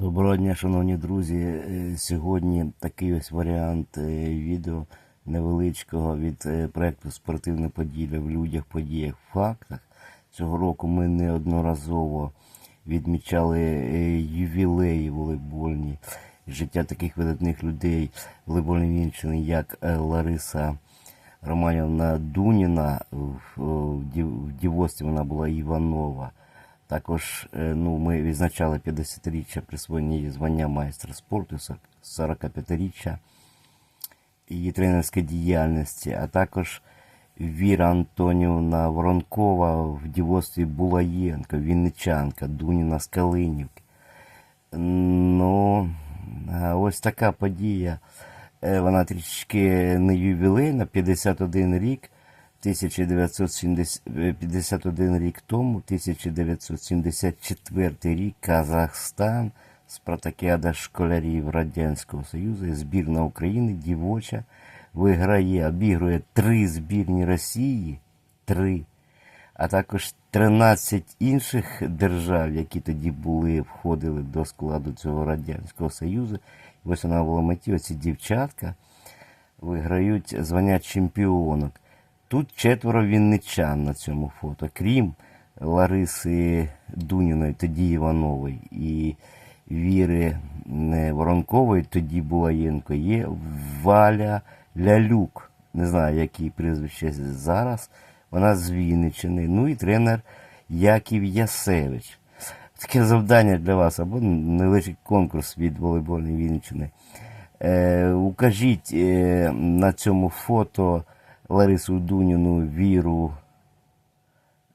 Доброго дня, шановні друзі. Е, Сьогодні такий ось варіант е, відео невеличкого від е, проекту Спортивне Поділля в людях, подіях, фактах. Цього року ми неодноразово відмічали ювілеї волейбольні життя таких видатних людей волейбольної вінчини, як Лариса Романівна Дуніна. В, в дів- в дівоцтві вона була Іванова. Також е, ну, ми відзначали 50-річчя присвоєння звання майстра спорту, 45-річчя її тренерської діяльності, а також Віра Антонівна Воронкова в дівоцтві Булаєнко, Вінничанка, Дуніна з Калинівки. Ну, ось така подія. Е, Вона трішки не ювілейна, 51 рік. 1970, е, 51 рік тому, 1974 рік, Казахстан, Спартакіада школярів Радянського Союзу, збірна України, дівоча, виграє, обігрує три збірні Росії, три, а також 13 інших держав, які тоді були, входили до складу цього Радянського Союзу. Ось вона була меті, оці дівчатка виграють звання чемпіонок. Тут четверо вінничан на цьому фото, крім Лариси Дуніної, тоді Іванової, і Віри е, Воронкової, тоді Булаєнко, є Валя Лялюк. Не знаю, які прізвище зараз. Вона з Вінниччини. Ну і тренер Яків Ясевич. Таке завдання для вас або невеличкий конкурс від волейбольної Вінниччини. Е, укажіть е, на цьому фото Ларису Дуніну, Віру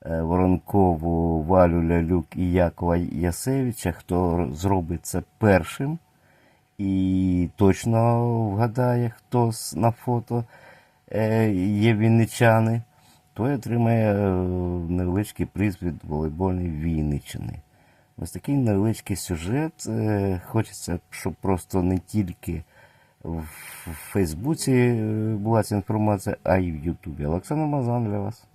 е, Воронкову, Валю Лялюк і Якова Ясевича, хто зробить це першим і точно вгадає, хто на фото е, є вінничани, той отримає е, невеличкий приз від волейбольної Вінниччини. Ось такий невеличкий сюжет. Хочеться, щоб просто не тільки в Фейсбуці е, була ця інформація, а й в Ютубі. Олександр Мазан для вас.